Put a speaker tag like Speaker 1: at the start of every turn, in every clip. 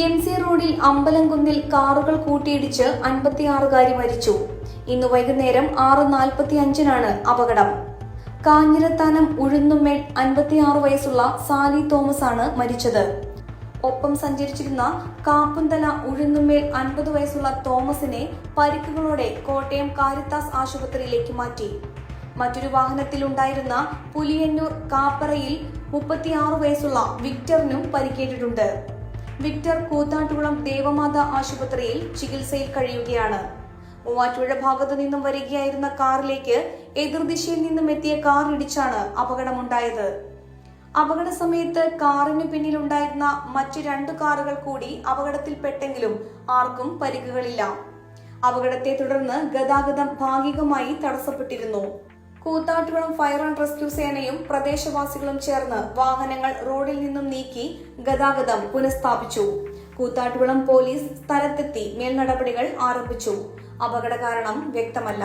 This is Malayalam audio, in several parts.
Speaker 1: എം സി റോഡിൽ അമ്പലംകുന്നിൽ കാറുകൾ കൂട്ടിയിടിച്ച് അൻപത്തിയാറുകാരി മരിച്ചു. ഇന്ന് വൈകുന്നേരം ആറ് നാൽപ്പത്തി അഞ്ചിനാണ് അപകടം. കാഞ്ഞിരത്താനം ഉഴുന്നുമേൽ അൻപത്തിയാറ് വയസ്സുള്ള സാലി തോമസ് ആണ് മരിച്ചത്. ഒപ്പം സഞ്ചരിച്ചിരുന്ന കാപ്പുന്തല ഉഴുന്നുമേൽ അൻപത് വയസ്സുള്ള തോമസിനെ പരിക്കുകളോടെ കോട്ടയം കാരിത്താസ് ആശുപത്രിയിലേക്ക് മാറ്റി. മറ്റൊരു വാഹനത്തിലുണ്ടായിരുന്ന പുലിയന്നൂർ കാപ്പറയിൽ മുപ്പത്തിയാറ് വയസ്സുള്ള വിക്ടറിനും പരിക്കേറ്റിട്ടുണ്ട്. വിക്ടർ കൂത്താട്ടുകുളം ദേവമാത ആശുപത്രിയിൽ ചികിത്സയിൽ കഴിയുകയാണ്. മൂവാറ്റുപുഴ ഭാഗത്തു നിന്നും വരികയായിരുന്ന കാറിലേക്ക് എതിർദിശയിൽ നിന്നും എത്തിയ കാർ ഇടിച്ചാണ് അപകടമുണ്ടായത്. അപകട സമയത്ത് കാറിന് പിന്നിലുണ്ടായിരുന്ന മറ്റ് രണ്ട് കാറുകൾ കൂടി അപകടത്തിൽപ്പെട്ടെങ്കിലും ആർക്കും പരിക്കുകളില്ല. അപകടത്തെ തുടർന്ന് ഗതാഗതം ഭാഗികമായി തടസ്സപ്പെട്ടിരുന്നു. കൂത്താട്ടുകുളം ഫയർ ആൻഡ് റെസ്ക്യൂ സേനയും പ്രദേശവാസികളും ചേർന്ന് വാഹനങ്ങൾ റോഡിൽ നിന്നും നീക്കി ഗതാഗതം പുനഃസ്ഥാപിച്ചു. കൂത്താട്ടുകുളം പോലീസ് സ്ഥലത്തെത്തി മേൽനടപടികൾ ആരംഭിച്ചു. അപകട കാരണം വ്യക്തമല്ല.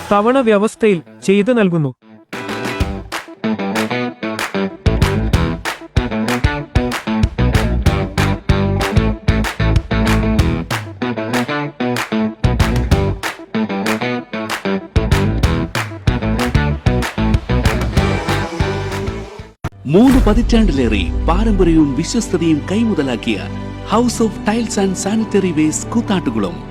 Speaker 2: തവണ വ്യവസ്ഥയിൽ ചെയ്തു നൽകുന്നു.
Speaker 3: മൂന്ന് പതിറ്റാണ്ടിലേറെ പാരമ്പര്യവും വിശ്വസ്തതയും കൈമുതലാക്കിയ house of tiles and sanitary wares Koothattukulam